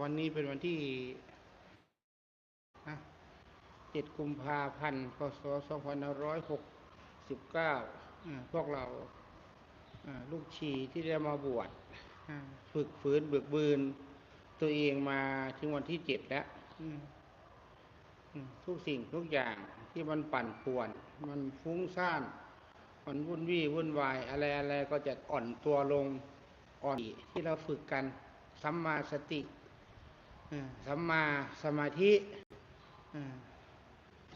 วันนี้เป็นวันที่เจ็ดกุมภาพันธ์ พศสองพันร้อยหกสิบเก้าพวกเราลูกชีที่ได้มาบวชฝึกฝืนเบิกบืน ตัวเองมาถึงวันที่เจ็ดแล้วทุกสิ่งทุกอย่างที่มันปั่นป่วน มันฟุ้งซ่าน มันวุ่นวี่วุ่นวาย อะไรอะไรก็จะอ่อนตัวลงอ่อนที่เราฝึกกันสัมมาสติ สัมมาสมาธิ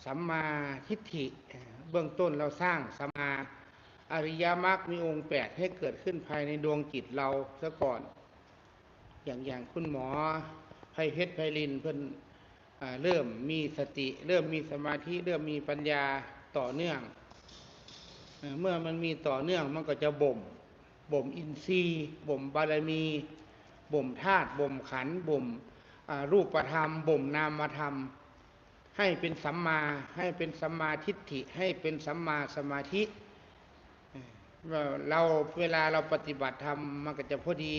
สัมมาทิฏฐิ เบื้องต้นเราสร้างสัมมาอริยมรรคมีองค์แปดให้เกิดขึ้นภายในดวงจิตเราซะก่อน อย่างอย่างคุณหมอไพเพชรไพลินเพิ่นเริ่มมีสติ เริ่มมีสมาธิ เริ่มมีปัญญาต่อเนื่อง เมื่อมันมีต่อเนื่องมันก็จะบ่ม บ่มอินทรีย์ บ่มบารมี บ่มธาตุ บ่มขัน บ่ม รูปธรรมบ่มนามธรรม ให้เป็นสัมมาให้เป็นสัมมาทิฏฐิให้เป็นสัมมาสมาธิเราเวลาเราปฏิบัติธรรมมันก็จะพอดี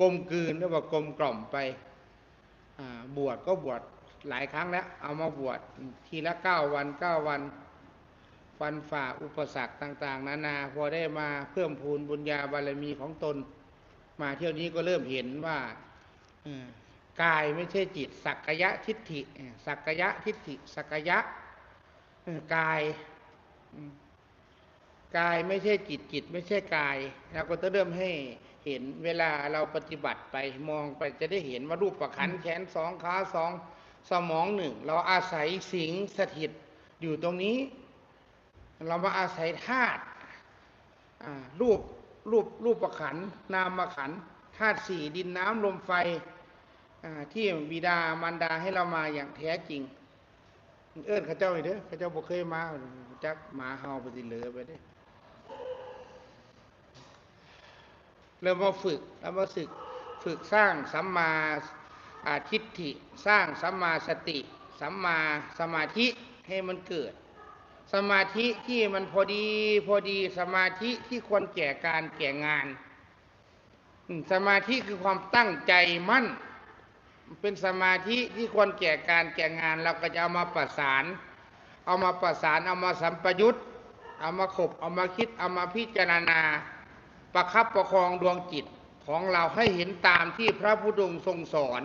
กลมกลืนหรือว่ากลมกล่อมไปบวชก็บวชหลายครั้งแล้ว เอามาบวชทีละเก้าวันเก้าวันฟันฝ่าอุปสรรคต่าง ๆ นานา พอได้มาเพิ่มพูนบุญญาบารมีของตน มาเที่ยวนี้ก็เริ่มเห็นว่า กายไม่ใช่จิต สักกายะทิฏฐิเอ่อสักกายะทิฏฐิ สักกายะเอ่อกายอืมกายไม่ใช่จิตจิต ไม่ใช่กายเราก็จะเริ่มให้เห็นเวลาเราปฏิบัติไปมองไปจะได้เห็นว่ารูปประขันแขนสองขาสองสมองหนึ่งเราอาศัยสิงสถิตอยู่ตรงนี้ เรามาอาศัยธาตุอ่ารูปรูปรูปประขันธ์นามขันธ์ธาตุสี่ดินน้ำลมไฟอ่า ที่บิดามารดาให้เรามาอย่างแท้จริง เอิ้นข้าเจ้าเด้อข้าเจ้าบ่เคยมาจักหมาเฮาไปสิเหลือไปเด้อเริ่มมาฝึกแล้วมาฝึกฝึกสร้างสัมมาอาทิฏฐิสร้างสัมมาสติ สัมมาสมาธิให้มันเกิด สมาธิที่มันพอดีพอดีสมาธิที่ควรแก่การแก่งาน สมาธิคือความตั้งใจมั่น เป็นสมาธิที่ควรแก่การแก่งานเราก็จะเอามาประสาน เอามาประสานเอามาสัมปยุตเอามาขบเอามาคิดเอามาพิจารณา ประคับประคองดวงจิตของเราให้เห็นตามที่พระพุทธองค์ทรงสอน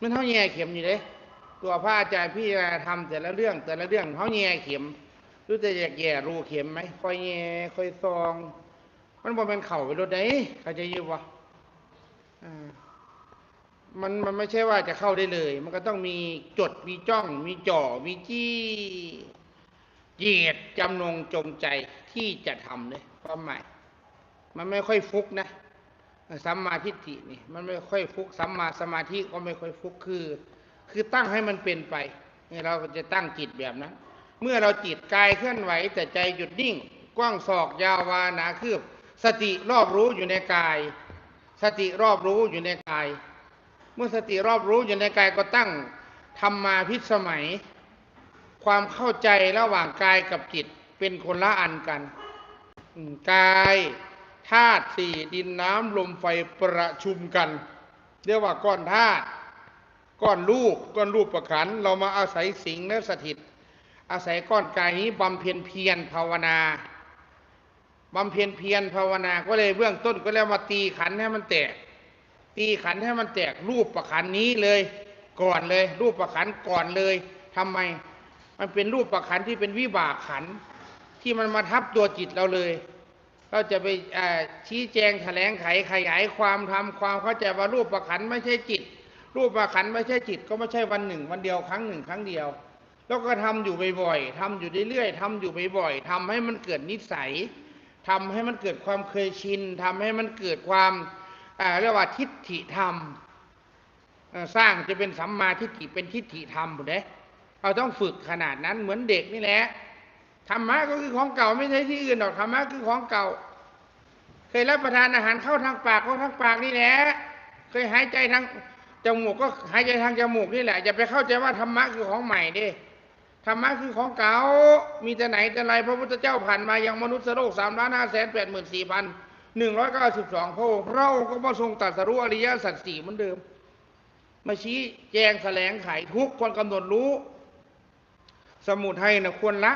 มันเท่าแง่เข็มอยู่เลยตัวพระอาจารย์พี่ทำแต่ละเรื่องแต่ละเรื่องเท่าแง่เข็มรู้แต่อยกแย่รูเข็มไหมค่อยแย่ค่อยซอง มันบ่เป็นเข่าไปรถได้เขาจะยิบวะอ่า มันมันไม่ใช่ว่าจะเข้าได้เลย มันก็ต้องมีจดมีจ้อง มีจ่อมีจี้เหยียดจำนงจงใจที่จะทำเลยความหมายมันไม่ค่อยฟุกนะสัมมาทิฏฐินี่มันไม่ค่อยฟุกสัมมาสมาธิก็ไม่ค่อยฟุกคือ คือตั้งให้มันเป็นไปนี่เราจะตั้งจิตแบบนั้น เมื่อเราจิตกายเคลื่อนไหวแต่ใจหยุดนิ่ง กว้างศอกยาววาหนาคืบ สติรอบรู้อยู่ในกาย สติรอบรู้อยู่ในกาย เมื่อสติรอบรู้อยู่ในกายก็ตั้งธรรมาพิสมัย ความเข้าใจระหว่างกายกับจิตเป็นคนละอันกันกายธาตุสี่ดินน้ำลมไฟประชุมกัน เรียกว่าก้อนธาตุก้อนรูปก้อนรูปประขัน เรามาอาศัยสิงและสถิต อาศัยก้อนกายนี้บำเพ็ญเพียรภาวนาบำเพ็ญเพียรภาวนาก็เลยเบื้องต้นก็แล้วมาตีขันให้มันแตก ตีขันให้มันแตกรูปประขันนี้เลย ก่อนเลย รูปประขันก่อนเลยทำไม มันเป็นรูปประขันที่เป็นวิบากขันที่มันมาทับตัวจิตเราเลยเราจะไปชี้แจงแถลงไขขยายความทำความเข้าใจว่ารูปประขันไม่ใช่จิต รูปประขันไม่ใช่จิต ก็ไม่ใช่วันหนึ่ง วันเดียวครั้งหนึ่งครั้งเดียว แล้วก็ทำอยู่บ่อยๆทำอยู่เรื่อยๆทำอยู่บ่อยๆทำให้มันเกิดนิสัยทำให้มันเกิดความเคยชินทำให้มันเกิดความ เรียกว่าทิฏฐิธรรมสร้างจะเป็นสัมมาทิฏฐิเป็นทิฏฐิธรรมหมดเลยเราต้องฝึกขนาดนั้นเหมือนเด็กนี่แหละธรรมะก็คือของเก่าไม่ใช่ที่อื่นหรอกธรรมะคือของเก่า เคยรับประทานอาหารเข้าทางปากเข้าทางปากนี่แหละเคยหายใจทางจมูกก็หายใจทางจมูกนี่แหละอย่าไปเข้าใจว่าธรรมะคือของใหม่ดิธรรมะคือของเก่ามีแต่ไหนแต่ไรพระพุทธเจ้าผ่านมายังมนุษย์โลกสามล้านห้าแสนแปดหมื่นสี่พัน หนึ่งร้อยเก้าสิบสองพระองค์พระองค์ก็มาทรงตรัสรู้อริยสัจสี่เหมือนเดิม มาชี้แจงแถลงไขทุกควรกำหนดรู้ สมุทัยนะควรละ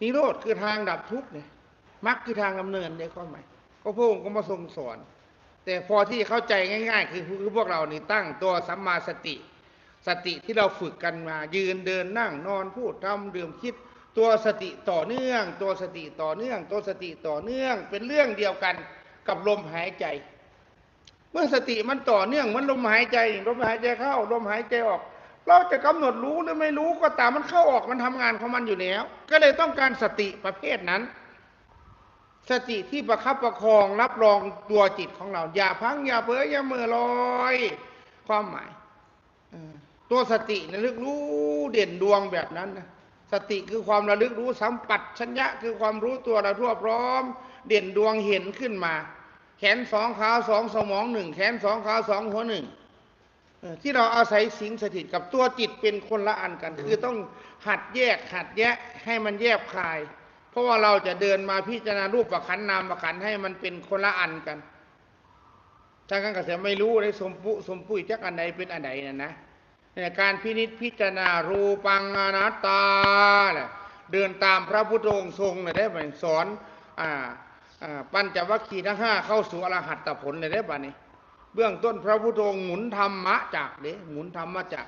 นิโรธคือทางดับทุกข์เนี่ยมรรคคือทางดำเนินเนี่ยข้อใหมายก็พระองค์ก็มาทรงสอน แต่พอที่เข้าใจง่าย ๆ คือคือพวกเรานี่ตั้งตัวสัมมาสติ สติที่เราฝึกกันมา ยืนเดินนั่งนอนพูดทำดื่มคิด ตัวสติต่อเนื่อง ตัวสติต่อเนื่อง ตัวสติต่อเนื่อง เป็นเรื่องเดียวกันกับลมหายใจ เมื่อสติมันต่อเนื่องมันลมหายใจลมหายใจเข้า ลมหายใจออก เราจะกำหนดรู้หรือไม่รู้ก็ตามมันเข้าออกมันทำงานของมันอยู่แล้ว ก็เลยต้องการสติประเภทนั้น สติที่ประคับประคองรับรองตัวจิตของเรา อย่าพังอย่าเพ้ออย่าเมื่อลอย ความหมายตัวสติระลึกรู้เด่นดวงแบบนั้นนะ สติคือความระลึกรู้สัมปัตชัญญะ คือความรู้ตัวเราทั่วพร้อม เด่นดวงเห็นขึ้นมา แขนสองขาสองสมองหนึ่งแขนสองขาสองหัวหนึ่งที่เราอาศัยสิงสถิตกับตัวจิตเป็นคนละอันกัน คือต้องหัดแยกหัดแยะให้มันแยบคาย เพราะว่าเราจะเดินมาพิจารณารูปประคันนามประคันให้มันเป็นคนละอันกันถ้ากันก็จะไม่รู้เลยสมปุสมปุยจักอันใดเป็นอันใดน่ะนะ การพินิจพิจารณารูปังอนัตตา เดินตามพระพุทธองค์ทรงเลยได้ไหมสอนอ่าอ่าปัญจวัคคีย์ทั้งห้าเข้าสู่อรหัตผลเลยได้ป่ะนี่เบื้องต้นพระพุทธองค์หมุนธรรมะจากเด้หมุนธรรมะจาก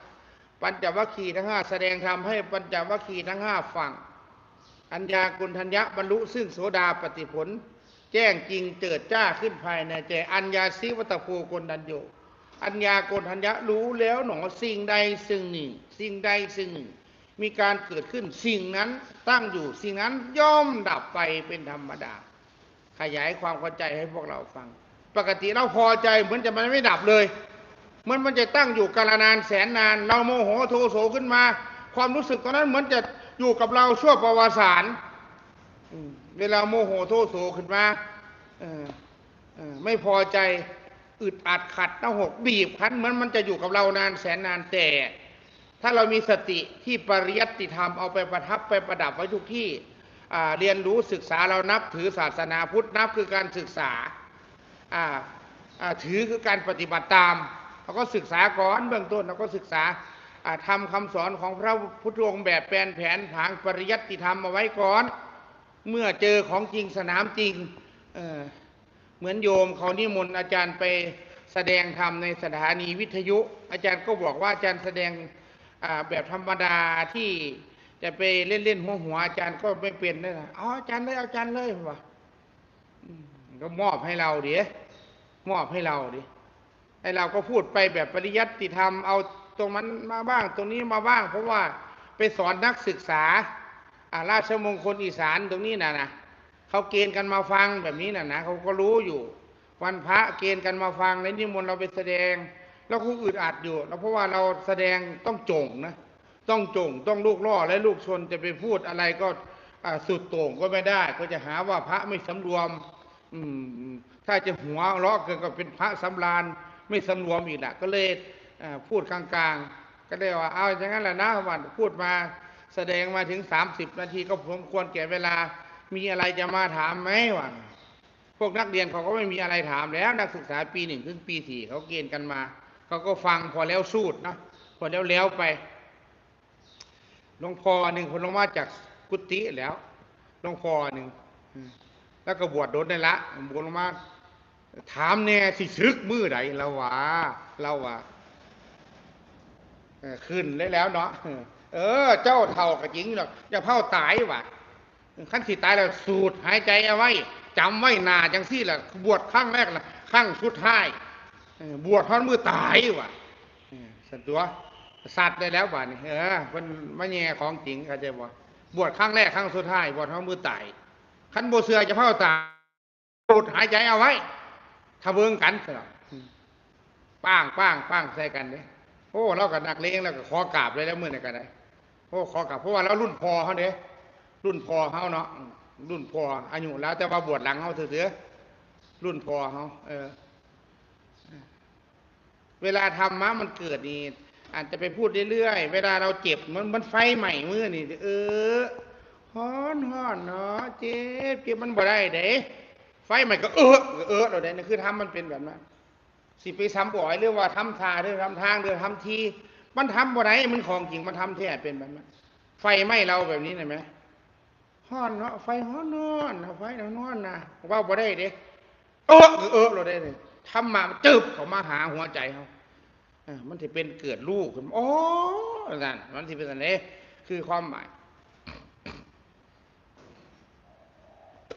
ปัญจวัคคีย์ทั้งห้าแสดงธรรมให้ปัญจวัคคีย์ทั้งห้าฟังอัญญากุณทัญญะบรรลุซึ่งโสดาปฏิผล แจ้งจริงเจิดจ้าขึ้นภายในใจอัญญาสิวัตโพกนดันโย อัญญาโกณทัญญะรู้แล้วหนอสิ่งใดสิ่งหนึ่ง สิ่งใดสิ่งหนึ่ง มีการเกิดขึ้นสิ่งนั้นตั้งอยู่สิ่งนั้นย่อมดับไปเป็นธรรมดา ขยายความเข้าใจให้พวกเราฟัง ปกติเราพอใจเหมือนจะมันไม่ดับเลยเหมันมันจะตั้งอยู่กาลนานแสนนาน เราโมโหโทโสขึ้นมา ความรู้สึกตอนนั้นเหมือนจะอยู่กับเราชั่วประวัติศาสตร์เวลาโมโหโทโสขึ้นมาไม่พอใจ อึดอัดขัดหน้าหกบีบคั้นเหมือนมันจะอยู่กับเรานานแสนนานแต่ ถ้าเรามีสติที่ปริยัติธรรมเอาไปประทับไปประดับไว้ทุกที่เรียนรู้ศึกษาเรานับถือศาสนาพุทธนับคือการศึกษาถือคือการปฏิบัติตามเราก็ศึกษาก่อนเบื้องต้นเราก็ศึกษาทำคำสอนของพระพุทธองค์แบบแปลนแผนผังปริยัติธรรมเอาไว้ก่อน เมื่อเจอของจริงสนามจริง เหมือนโยมเขานิมนต์อาจารย์ไปแสดงธรรมในสถานีวิทยุ อาจารย์ก็บอกว่าอาจารย์แสดงแบบธรรมดาที่จะไปเล่นเล่นหัวหัวอาจารย์ก็ไม่เป็นนะเอาอาจารย์เลยเอาอาจารย์เลยว่ะก็มอบให้เราเดี๋ยมอบให้เราดิให้เราก็พูดไปแบบปริยัติธรรมเอาตรงนั้นมาบ้าง ตรงนี้มาบ้าง เพราะว่าไปสอนนักศึกษาอาราชมงคลอีสานตรงนี้นะนะ เขาเกณฑ์กันมาฟังแบบนี้นะนะเขาก็รู้อยู่ วันพระเกณฑ์กันมาฟังในนิมนต์เราไปแสดงแล้วคงอึดอัดอยู่แล้วเพราะว่าเราแสดงต้องจงนะต้องจงต้องลูกล่อและลูกชนจะไปพูดอะไรก็สุดโต่งก็ไม่ได้ ก็จะหาว่าพระไม่สำรวม อืมถ้าจะหัวเราะเกินก็เป็นพระสำรานไม่สำรวมอีกละก็เลยพูดกลางๆ ก็เลยว่าเอาอย่างนั้นแหละนะวันพูดมาแสดงมาถึง30นาทีก็สมควรแก่เวลา มีอะไรจะมาถามไหมวะพวกนักเรียนเขาก็ไม่มีอะไรถามแล้ว นักศึกษาปีหนึ่งถึงปีสี่เขาเกณฑ์กันมา เขาก็ฟังพอแล้วสูดนะพอแล้วแล้วไปหลวงพ่อหนึ่งคนลงมาจากกุฏิแล้วหลวงพ่อหนึ่งแล้วก็บวชโดนได้ละบวชลงมา ถามแน่สิซึกมือใดเราว่าเราว่าขึ้นได้แล้วเนาะเออ เจ้าเท่ากับหญิงหรอกอย่าเผาตายว่ะ ขั้นสิตายแล้วสูดหายใจเอาไว้จำไว้นาจังซี่แหละบวชครั้งแรกนะครั้งสุดท้ายบวชทอนมือตายว่ะสันตัวสัตว์ได้แล้วบ่านี่เออมันม่แง่ของจริงเข้าใจบ่บวชครั้งแรกครั้งสุดท้ายบวชทอนมือตายขั้นโบเสือจะเผาตายสูดหายใจเอาไว้ทะเบิงกันสลับป้างป้างป้างใส่กันเนี่ยโอ้เรากับนักเลงแล้วก็ขอกราบเลยแล้วมื่อนี่กันได้โอ้ขอกราบเพราะว่าเรารุ่นพอเขาเด้ รุ่นพอเขาเนาะรุ่นพออายุแล้ว แต่ว่าบวชหลังเขาเถือรุ่นพอเขาเออ เวลาธรรมะมันเกิดนี่อาจจะไปพูดเรื่อยๆ เวลาเราเจ็บมันมันไฟใหม่มือนี่ เออฮ้อนฮ้อนเนาะเจ็บเจ็บมันบ่ได้เด้ไฟใหม่ก็เออเออเราได้นี่คือทำมันเป็นแบบนั้นสิไปซ้ำบ่อยหรือว่าทำทาหรือทำทางหรือทำทีมันทำบ่ได้มันของจริงมันทำแท้เป็นแบบนั้นไฟไหม้เราแบบนี้เห็นไหม ฮ้อนเนาะไฟฮ้อนนอนเอาไฟนอนนะว่าบ่ได้เด้เออเออเราได้เลยทำมาจึบเขามาหาหัวใจเขาเออมันจะเป็นเกิดลูกขึ้นมาโอ้นั่นมันจะเป็นอะไรคือความหมาย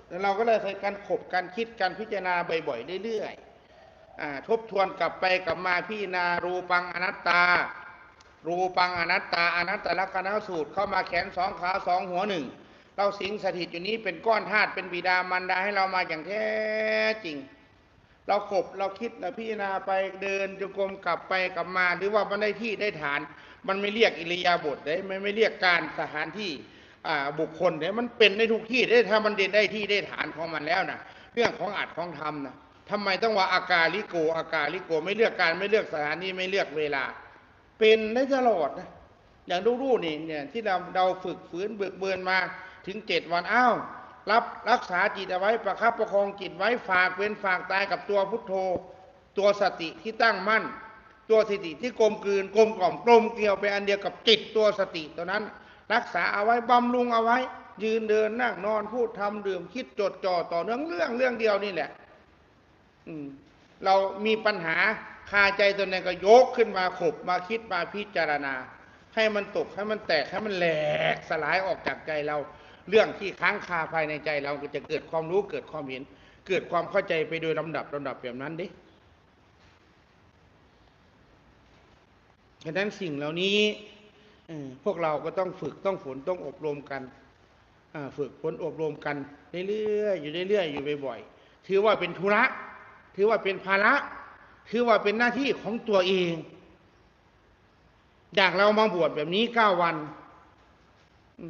แล้วเราก็เลยใช้การขบการคิดการพิจารณาบ่อยๆเรื่อยๆอ่าทบทวนกลับไปกลับมาพิจารณารูปังอนัตตา รูปังอนัตตาอนัตตลักษณะสูตรเข้ามาแขนสองขาสองหัวหนึ่ง เราสิงสถิตอยู่นี้เป็นก้อนธาตุเป็นบิดามารดาให้เรามาอย่างแท้จริง เราขบเราคิดเราพิจารณาไปเดินจงกรมกลับไปกลับมา หรือว่ามันได้ที่ได้ฐาน มันไม่เรียกอิริยาบถได้ไม่ไม่เรียกการสถานที่บุคคลได้มันเป็นได้ทุกที่ได้ถ้ามันเด่นได้ที่ได้ฐานของมันแล้วนะเรื่องของอัดของธรรมนะทำไมต้องว่าอากาลิโกอากาลิโกไม่เลือกการไม่เลือกสถานที่ไม่เลือกเวลา เป็นได้ตลอดนะอย่างดูๆนี่เนี่ยที่เราเราฝึกฝืนเบิกเบือนมา ถึงเจ็ดวันอ้าวรับรักษาจิตเอาไว้ประคับประคองจิตไว้ฝากเว้นฝากตายกับตัวพุทโธ ตัวสติที่ตั้งมั่น ตัวสติที่กลมกลืนกลมกล่อมกลมเกลียวไปอันเดียวกับจิตตัวสติตัวนั้น รักษาเอาไว้บำรุงเอาไว้ ยืนเดินนั่งนอนพูดทำดื่มคิดจดจ่อต่อเนื่องเรื่องเรื่องเดียวนี่แหละ อืมเรามีปัญหาคาใจตัวไหนก็ยกขึ้นมาขบมาคิดมาพิจารณา ให้มันตกให้มันแตกให้มันแหลกสลายออกจากใจเรา เรื่องที่ค้างคาภายในใจเราก็จะเกิดความรู้เกิดความเห็น เกิดความเข้าใจไปโดยลำดับลำดับแบบนั้นดิฉะนั้นสิ่งเหล่านี้พวกเราก็ต้องฝึกต้องฝนต้องอบรมกันฝึกฝนอบรมกันเรื่อยๆอยู่เรื่อยๆอยู่บ่อยๆถือว่าเป็นธุระ ถือว่าเป็นภาระ ถือว่าเป็นหน้าที่ของตัวเอง อย่างเรามาบวชแบบนี้เก้าวัน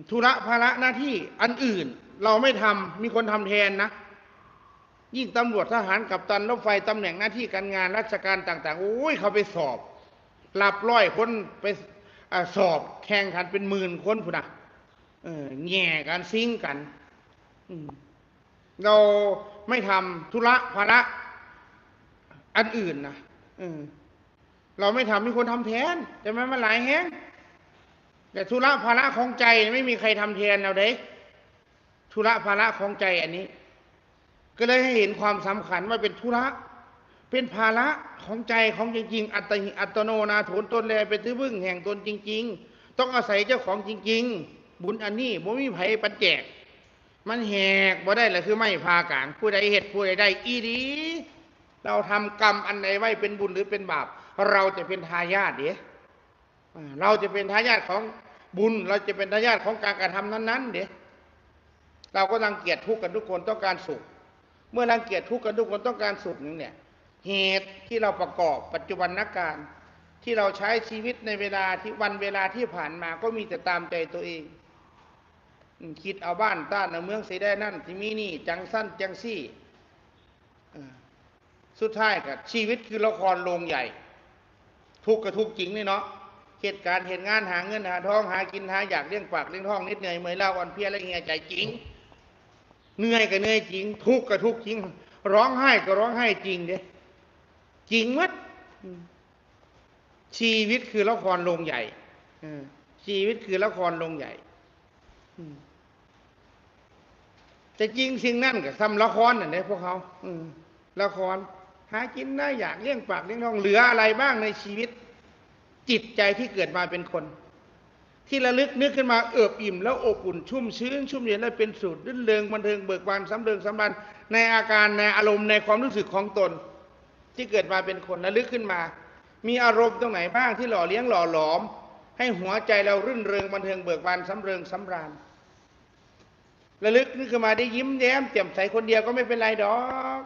ธุระภาระหน้าที่อันอื่น เราไม่ทำมีคนทำแทนนะ ยิ่งตำรวจทหารกับตันรถไฟตำแหน่งหน้าที่การงานราชการต่าง ๆ โอ้ยเขาไปสอบหลับร้อยคนไปอสอบแข่งขันเป็นหมื่นคนพุ่นนะเออแง่กันซิ่งกันเราไม่ทำธุระภาระอันอื่นนะเเราไม่ทำมีคนทำแทนแต่มันมาหลายแฮง แต่ธุระภาระของใจไม่มีใครทำแทนเราเด้ธุระภาระของใจอันนี้ ก็เลยให้เห็นความสำคัญว่าเป็นธุระเป็นภาระของใจของจริง ๆ อัตหิอัตโนนาโถนตนแลเป็นที่พึ่งแห่งตนจริง ๆ ต้องอาศัยเจ้าของจริง ๆ บุญอันนี้บ่มีไผปันแจก มันแหกบ่ได้แหละคือไม่พากางผู้ใดเหตุผู้ใดได้อีดีเราทำกรรมอันใดไว้เป็นบุญหรือเป็นบาป เราจะเป็นทายาทเดี๋ย เราจะเป็นทายาทของบุญ เราจะเป็นทายาทของการกระทำนั้น ๆ เดี๋ยเราก็รังเกียจทุกข์กันทุกคนต้องการสุข เมื่อรังเกียจทุกข์กันทุกคนต้องการสุขนี่เนี่ย เหตุที่เราประกอบปัจจุบันนักการที่เราใช้ชีวิตในเวลาที่วันเวลาที่ผ่านมาก็มีแต่ตามใจตัวเองคิดเอาบ้านต้านเอาเมืองเสียได้นั่นที่มีนี่ จังสั้นจังซี่สุดท้ายกับชีวิตคือละครโรงใหญ่ ทุกข์กับทุกข์จริงนี่เนาะ เหตุการณ์เหตุงานหาเงินหาทองหากินหาอยากเลี้ยงปากเลี้ยงท้องนิดเหนื่อยเมื่อยเล่าอ่อนเพลียและเหี่ยใจจริงเหนื่อยก็เหนื่อยจริง ทุกข์ก็ทุกข์จริง ร้องไห้ก็ร้องไห้จริงเด้จริงมัดอืมชีวิตคือละครโรงใหญ่ชีวิตคือละครโรงใหญ่แต่จริงสิ่งนั่นก็ทำละครน่ะเนี่ยพวกเขาละคร หากินได้อยากเลี้ยงปากเลี้ยงท้องเหลืออะไรบ้างในชีวิต จิตใจที่เกิดมาเป็นคน ที่ระลึกนึกขึ้นมาเอิบอิ่ม แล้วอบอุ่นชุ่มชื้น ชุ่มเย็นและเป็นสุดรื่นเริงบันเทิงเบิกบานสำเริงสำรันในอาการในอารมณ์ในความรู้สึกของตน ที่เกิดมาเป็นคนระลึกขึ้นมา มีอารมณ์ตรงไหนบ้างที่หล่อเลี้ยงหล่อหลอม ให้หัวใจเรารื่นเริงบันเทิงเบิกบานสำเริงสำราญระลึกนึกขึ้นมาได้ยิ้มแย้มแจ่มใสคนเดียวก็ไม่เป็นไรดอก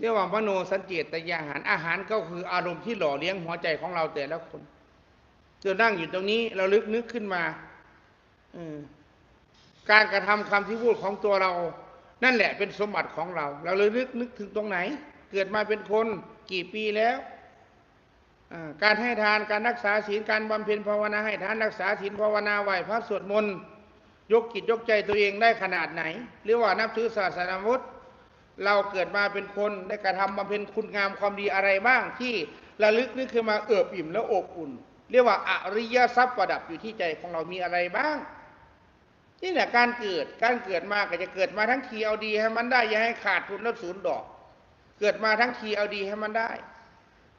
เรียกว่ามโนสัญเจตยาหารอาหารก็คืออารมณ์ที่หล่อเลี้ยงหัวใจของเราแต่ละคนเรานั่งอยู่ตรงนี้เราลึกนึกขึ้นมาอการกระทำคำที่พูดของตัวเรา นั่นแหละเป็นสมบัติของเรา เราเลยนึกนึกถึงตรงไหน เกิดมาเป็นคนกี่ปีแล้วอการให้ทานการรักษาศีลการบำเพ็ญภาวนาให้ทานรักษาศีลภาวนาไหวพระสวดมนต์ยกจิตยกใจตัวเองได้ขนาดไหน หรือว่านับถือศาสนาพุทธ เราเกิดมาเป็นคนได้กระทำบำเพ็ญคุณงามความดีอะไรบ้างที่ระลึกนึกขึ้นมาเอิบอิ่มแล้วอบอุ่น เรียกว่าอริยทรัพย์ประดับอยู่ที่ใจของเรามีอะไรบ้าง นี่แหละการเกิดการเกิดมาก็จะเกิดมาทั้งทีเอาดีให้มันได้อย่าให้ขาดทุนแล้วศูนย์ดอก เกิดมาทั้งทีเอาดีให้มันได้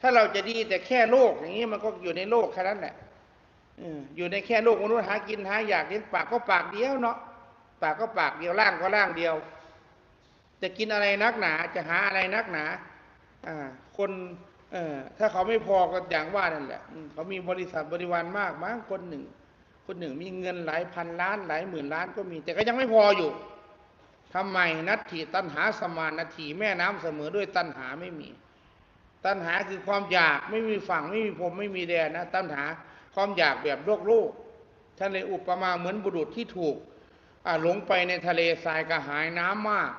ถ้าเราจะดีแต่แค่โลกอย่างนี้มันก็อยู่ในโลกแค่นั้นแหละอออยู่ในแค่โลกมนุษย์หากินหาอยากเลี้ยงปากก็ปากเดียวเนาะปากก็ปากเดียวร่างก็ร่างเดียว จะกินอะไรนักหนา จะหาอะไรนักหนา อ่า คนเอ่อถ้าเขาไม่พอก็อย่างว่านั่นแหละเขามีบริษัทบริวารมากมั้งคนหนึ่ง คนหนึ่งมีเงินหลายพันล้านหลายหมื่นล้านก็มี แต่ก็ยังไม่พออยู่ทำไมนัตถีตัณหาสมานนาทีแม่น้ำเสมอด้วยตัณหาไม่มี ตัณหาคือความอยากไม่มีฝั่งไม่มีผมไม่มีแดนนะ ตัณหาความอยากแบบโลกโลกท่านเลยอุปมาเหมือนบุรุษที่ถูกอ่าหลงไปในทะเลทรายกระหายน้ำมาก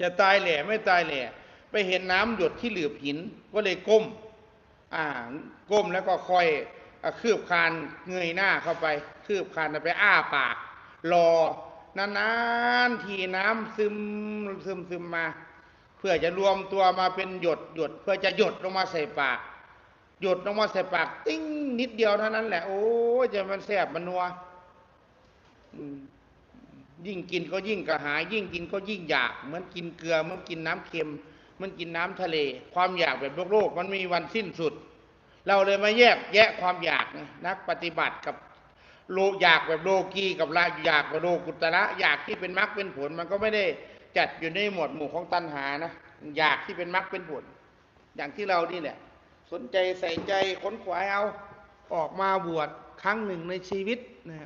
จะตายแหล่ไม่ตายแหล่ไปเห็นน้ำหยดที่หลืบหินก็เลยก้ม อ่าก้มแล้วก็คอยคืบคานเงยหน้าเข้าไป คืบคานไปอ้าปาก รอนานๆทีน้ำซึมซึมซึมมา เพื่อจะรวมตัวมาเป็นหยดหยด เพื่อจะหยดลงมาใส่ปาก หยดลงมาใส่ปาก ติ้งนิดเดียวเท่านั้นแหละ โอ้จะมันแสบมันนัวอืม ยิ่งกินก็ยิ่งกระหาย ยิ่งกินก็ยิ่งอยาก เหมือนกินเกลือเหมือนกินน้ำเค็ม มันกินน้ำทะเล ความอยากแบบโลกโลกมันไม่มีวันสิ้นสุด เราเลยมาแยกแยะความอยากนักปฏิบัติกับโลอยากแบบโลกีกับละอยากแบบโลกุตระอยากที่เป็นมรรคเป็นผล มันก็ไม่ได้จัดอยู่ในหมวดหมู่ของตัณหานะอยากที่เป็นมรรคเป็นผล อย่างที่เรานี่แหละสนใจใส่ใจขนขวายเอาออกมาบวชครั้งหนึ่งในชีวิต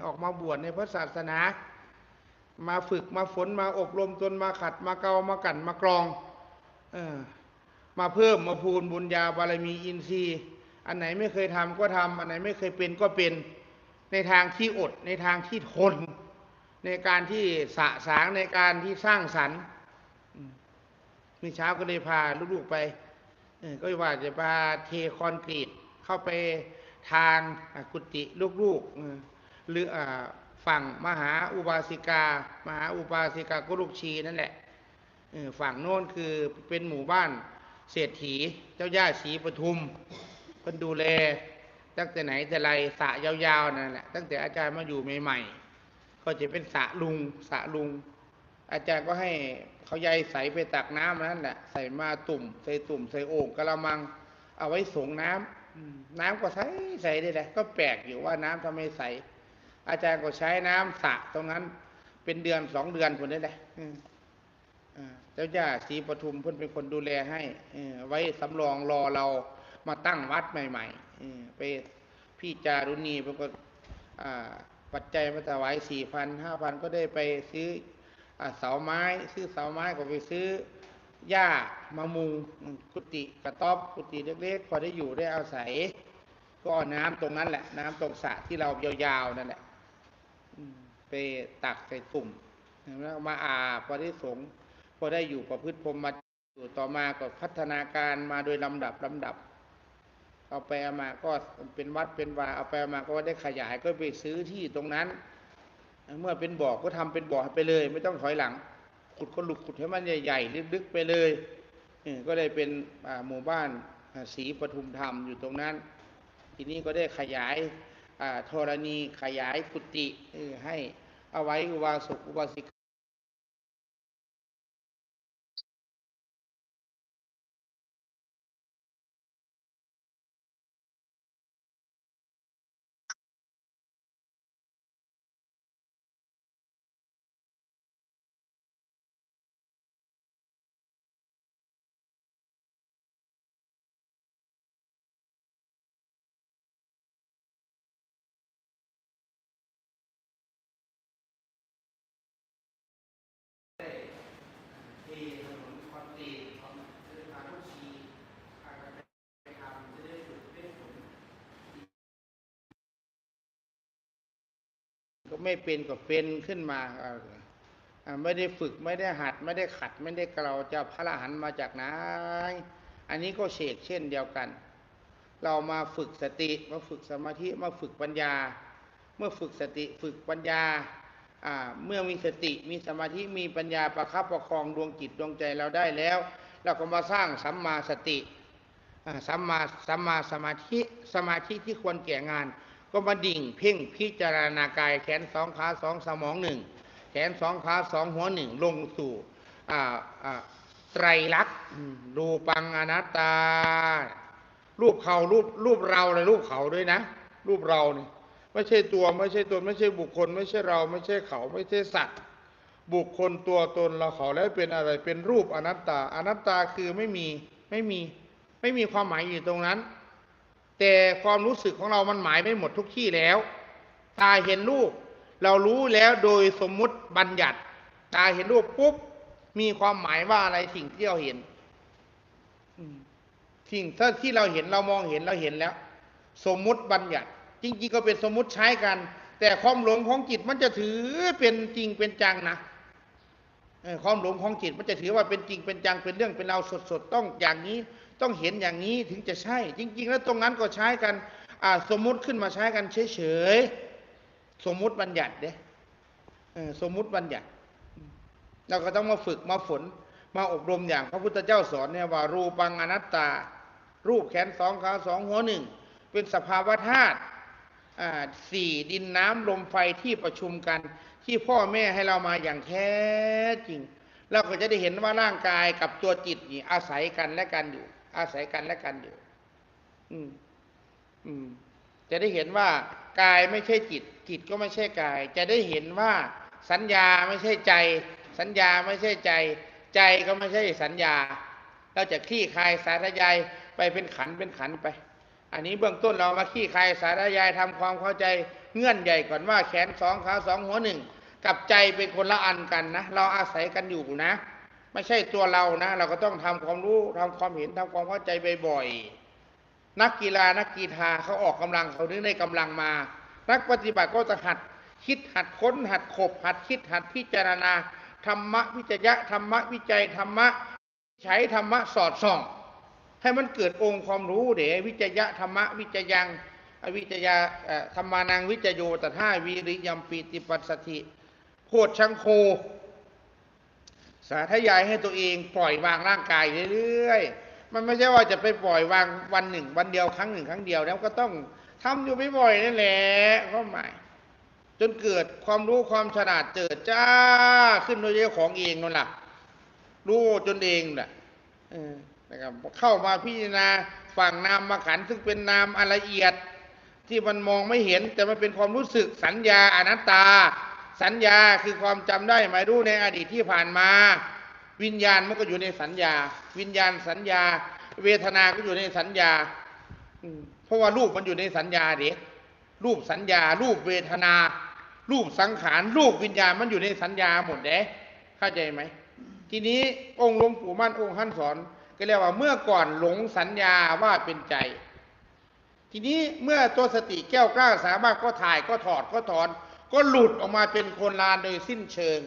ออกมาบวชในพระศาสนา มาฝึกมาฝนมาอบรมตนมาขัดมาเกามากันมากรองออมาเพิ่มมาพูนบุญญาบารมีอินทรีย์อันไหนไม่เคยทำก็ทำอันไหนไม่เคยเป็นก็เป็นในทางที่อดในทางที่ทน ในการที่สะสางในการที่สร้างสรรค์มเมื่อเช้าก็เลยพาลูกๆไปก็ว่าจะพาเทคอนกรีตเข้าไปทางกุฏิลูกๆหรืออ่า ฝั่งมหาอุบาสิกา มหาอุบาสิกากุลุกชีนั่นแหละฝั่งโน้นคือเป็นหมู่บ้านเศรษฐีเจ้าย่าศรีปทุมเพิ่นดูแลตั้งแต่ไหนแต่ไรสะยาวๆนั่นแหละตั้งแต่อาจารย์มาอยู่ใหม่ๆก็จะเป็นสะลุงสะลุง อาจารย์ก็ให้เขาใยใสไปตักน้ำนั่นแหละใส่มาตุ่ม ใส่ตุ่มใส่โอ่งกระมัง เอาไว้ส่งน้ำอืมน้ำก็ใสใสได้แหละก็แปลกอยู่ว่าน้ำทำไมใส อาจารย์ก็ใช้น้ำสระตรงนั้น เป็นเดือนสองเดือนคนนี้แหละเจ้าย่าศรีปทุมเพิ่นเป็นคนดูแลให้ไว้สำรองรอเรามาตั้งวัดใหม่ๆไปพี่จารุณีเพิ่นก็อ่าปัจจัยมาถวายสี่พันห้าพันก็ได้ไปซื้อเสาไม้ซื้อเสาไม้ก็ไปซื้อหญ้ามามุงกุฏิกระต๊อบกุฏิเล็กๆพอได้อยู่ได้อาศัยก็น้ำตรงนั้นแหละ น้ำตรงสระที่เรายาวๆนั่นแหละ ไปตักใส่ตุ่มแล้วมาอาบพอได้สงพอได้อยู่ประพฤติพรหมอยู่ต่อมาก็พัฒนาการมาโดยลำดับลำดับ เอาไปเอามาก็เป็นวัดเป็นวาเอาไปเอามาก็ได้ขยายก็ไปซื้อที่ตรงนั้น เมื่อเป็นบ่อก็ทำเป็นบ่อไปเลย ไม่ต้องถอยหลัง ขุดก็หลุกขุดให้มันใหญ่ๆลึกๆไปเลยก็ได้เป็นหมู่บ้านศรีปทุมธรรมอยู่ตรงนั้น ทีนี้ก็ได้ขยายธรณีขยายกุฏิให้ เอาไว้อุบาสกอุบาสิกา ที่ถนนคอนกรีตของเส้นทางลูกชีพากันไปทำจะได้ฝึกได้ผลก็ ไม่เป็นก็เป็นขึ้นมาไม่ได้ฝึกไม่ได้หัด ไม่ได้ขัด ไม่ได้เกลาจะพระอรหันต์มาจากไหนอันนี้ก็เฉกเช่นเดียวกัน เรามาฝึกสติมาฝึกสมาธิมาฝึกปัญญา เมื่อฝึกสติฝึกปัญญาเมื่อมีสติมีสมาธิมีปัญญาประคับประคองดวงจิตดวงใจเราได้แล้ว เราก็มาสร้างสัมมาสติสัมมาสัมมาสมาธิสมาธิที่ควรแก่งาน ก็มาดิ่งเพ่งพิจารณากายแขนสองขาสองสมองหนึ่งแขนสองขาสองหัวหนึ่งลงสู่ไตรลักษณ์รูปังอนัตตา รูปเขารูปรูปเราเลยรูปเขาด้วยนะ รูปเราเนี่ยไม่ใช่ตัวไม่ใช่ตนไม่ใช่บุคคล ไม่ใช่เราไม่ใช่เขาไม่ใช่สัตว์ บุคคลตัวตนเราเขาแล้วเป็นอะไรเป็นรูปอนัตตา อนัตตาคือไม่มีไม่มีไม่มีความหมายอยู่ตรงนั้น แต่ความรู้สึกของเรามันหมายไม่หมดทุกที่แล้ว ตาเห็นรูป เรารู้แล้วโดยสมมุติบัญญัติ ตาเห็นรูปปุ๊บมีความหมายว่าอะไรสิ่งที่เราเห็นสิ่งที่เราเห็นเรามองเห็นเราเห็นแล้ว สมมุติบัญญัติ จริงๆก็เป็นสมมุติใช้กัน แต่ความหลงของจิตมันจะถือเป็นจริงเป็นจังนะความหลงของจิตมันจะถือว่าเป็นจริงเป็นจังเป็นเรื่องเป็นเราสดๆต้องอย่างนี้ ต้องเห็นอย่างนี้ถึงจะใช่ จริง ๆ แล้วตรงนั้นก็ใช้กันสมมุติขึ้นมาใช้กันเฉยๆสมมุติบัญญัติเด้สมมุติบัญญัติ เราก็ต้องมาฝึกมาฝน มาอบรมอย่างพระพุทธเจ้าสอนเนี่ยว่ารูปังอนัตตา รูปแขนสองขาสองหัวหนึ่งเป็นสภาวะธาตุสี่ดินน้ำลมไฟที่ประชุมกัน ที่พ่อแม่ให้เรามาอย่างแท้จริง เราก็จะได้เห็นว่าร่างกายกับตัวจิตนี่อาศัยกันและกันอยู่ อาศัยกันและกันอยู่ อืม อืม จะได้เห็นว่ากายไม่ใช่จิต จิตก็ไม่ใช่กาย จะได้เห็นว่าสัญญาไม่ใช่ใจ สัญญาไม่ใช่ใจ ใจก็ไม่ใช่สัญญา เราจะคลี่คายสาธยายไปเป็นขันเป็นขันไป อันนี้เบื้องต้นเรามาคลี่คายสาธยายทำความเข้าใจเงื่อนใหญ่ก่อนว่าแขนสองขาสองหัวหนึ่งกับใจเป็นคนละอันกันนะ เราอาศัยกันอยู่นะ ไม่ใช่ตัวเรานะ เราก็ต้องทำความรู้ทำความเห็นทำความเข้าใจบ่อยๆนักกีฬานักกีฬาเขาออกกำลังเขาถึงได้กำลังมา นักปฏิบัติก็จะหัดคิดหัดค้น หัดขบ หัดคิดหัดพิจารณาธรรมะวิจยะธรรมะวิจัยธรรมะใช้ธรรมะสอดส่อง ให้มันเกิดองค์ความรู้เดี๋ยววิจยะธรรมะวิจยังอวิจยาธรรมานังวิจโยตถาวิริยมปีติปัสสธิโพชชังโค สาธยายให้ตัวเองปล่อยวางร่างกายเรื่อยๆ มันไม่ใช่ว่าจะไปปล่อยวางวันหนึ่ง วันเดียวครั้งหนึ่งครั้งเดียวแล้วก็ต้องทำอยู่บ่อยๆนั่นแหละก็หมายจนเกิดความรู้ความฉลาดเจิดจ้าขึ้นโดยเจ้าของเองนั่นแหละรู้จนเองแหละเออนะครับเข้ามาพิจารณาฝั่งนามมาขันซึ่งเป็นนามอละเอียด ที่มันมองไม่เห็นแต่มันเป็นความรู้สึกสัญญาอนัตตา สัญญาคือความจำได้หมายรู้ในอดีตที่ผ่านมา วิญญาณมันก็อยู่ในสัญญา วิญญาณสัญญา เวทนาก็อยู่ในสัญญาเพราะว่ารูปมันอยู่ในสัญญาเด็กรูปสัญญา รูปเวทนา รูปสังขาร รูปวิญญาณมันอยู่ในสัญญาหมดเด้เข้าใจไหมทีนี้องค์หลวงปู่มั่นองค์ท่านสอนก็เรียกว่าเมื่อก่อนหลงสัญญาว่าเป็นใจ ทีนี้เมื่อตัวสติแก้วกล้าสามารถก็ถ่ายก็ถอดก็ถอน ก็หลุดออกมาเป็นคนลานโดยสิ้นเชิง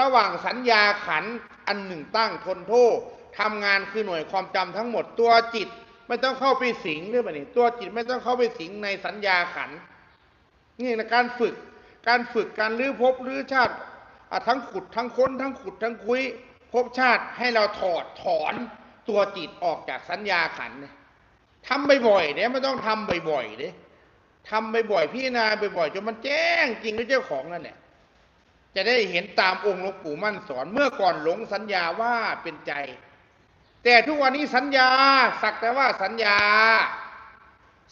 ระหว่างสัญญาขันอันหนึ่งตั้งทนโทษทำงานคือหน่วยความจำทั้งหมดตัวจิต ไม่ต้องเข้าไปสิงหรือเปล่านี่ตัวจิตไม่ต้องเข้าไปสิงในสัญญาขันนี่นะการฝึกการฝึกการลื้อภพลื้อชาติทั้งขุดทั้งค้นทั้งขุดทั้งคุยภพชาติให้เราถอดถอนตัวจิตออกจากสัญญาขันทำบ่อยๆเนี่ยไม่ต้องทำบ่อยๆเนี่ย ทำไปบ่อยๆพิจารณาบ่อยจนมันแจ้งจริงด้วยเจ้าของนั่นแหละจะได้เห็นตามองค์หลวงปู่มั่นสอนเมื่อก่อนหลงสัญญาว่าเป็นใจ แต่ทุกวันนี้สัญญา สักแต่ว่าสัญญา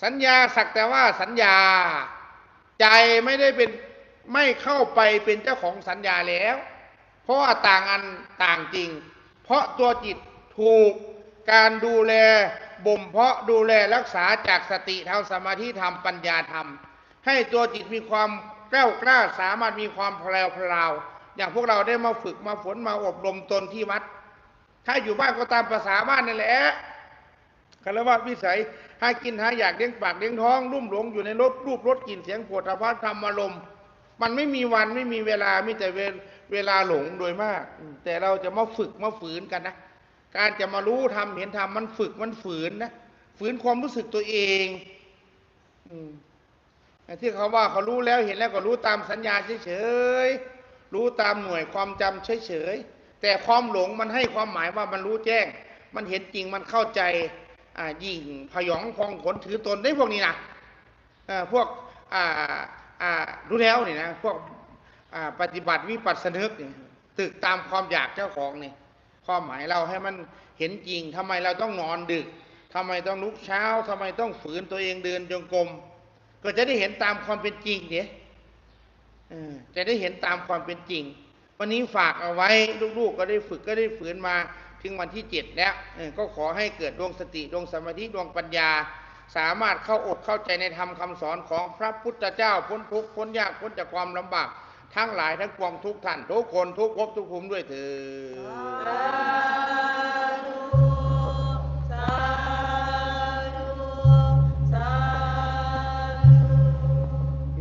สัญญาสักแต่ว่าสัญญา ใจไม่ได้เป็นไม่เข้าไปเป็นเจ้าของสัญญาแล้ว เพราะว่าต่างอันต่างจริง เพราะตัวจิตถูก การดูแลบ่มเพาะดูแลรักษาจากสติธรรมสมาธิธรรมปัญญาธรรม ให้ตัวจิตมีความกล้ากล้าสามารถมีความแพรวพราวอย่างพวกเราได้มาฝึกมาฝนมาอบรมตนที่วัด ถ้าอยู่บ้านก็ตามภาษาบ้านนั่นแหละคารวะวิสัยหากินหาอยากเลี้ยงปากเลี้ยงท้องรุ่มหลงอยู่ในรถรูปรถกลิ่นเสียงปวดทพธรรมอารมณ์มันไม่มีวันไม่มีเวลามีแต่เวเวลาหลงโดยมาก แต่เราจะมาฝึกมาฝืนกันนะ การจะมารู้ทำเห็นทำมันฝึกมันฝืนนะฝืนความรู้สึกตัวเองอที่เขาว่าเขารู้แล้วเห็นแล้วก็รู้ตามสัญญาเฉยๆรู้ตามหน่วยความจำเฉยๆแต่ความหลงมันให้ความหมายว่ามันรู้แจ้ง มันเห็นจริงมันเข้าใจอ่ายิ่งพยองพองขนถือตนได้พวกนี้นะอพวกอ่าอ่ารู้แล้วนี่นะพวกปฏิบัติวิปัสสนึกนี่ตึกตามความอยากเจ้าของนี่ ความหมายเราให้มันเห็นจริงทำไมเราต้องนอนดึกทำไมต้องลุกเช้าทำไมต้องฝืนตัวเองเดินจงกรมก็จะได้เห็นตามความเป็นจริงเนี่ยจะได้เห็นตามความเป็นจริง วันนี้ฝากเอาไว้ลูกๆก็ได้ฝึกก็ได้ฝืนมาถึงวันที่เจ็ดแล้วก็ขอให้เกิดดวงสติดวงสมาธิดวงปัญญา สามารถเข้าอกเข้าใจในธรรมคำสอนของพระพุทธเจ้าพ้นทุกข์พ้นยากพ้นจากความลำบาก ทั้งหลายทั้งปวงทุกท่าน ทุกคนทุกภพทุกภูมิด้วยเถิด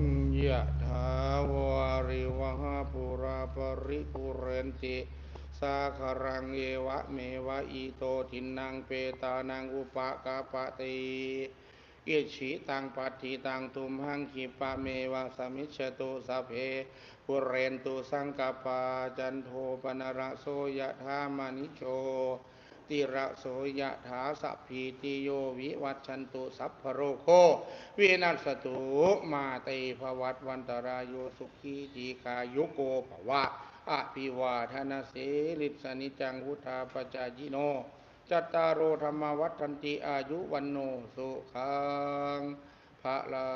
ยะถาวาริวหาปุราปริปุเรนติสาคารังเอวะเมวะอิโตทินังเปตานังอุปกาปะติ อิชิตังปัตติตังตุมหังคิปะเมวะสมิจฉตุสัพเพปุเรนตุสังกปาจันโทปนระโสยะธามานิโชติระโสยถาสัพพีติโยวิวัตชันตุสัพพโรโควินัสตุมาเตภวัตวันตรายโยสุขีจีกายุโกภวะอภิวาทนาเสลิสนิจังวุธาปจายิโน จตารโอธรรมวัฏันติอายุวันโนสุขังพระลา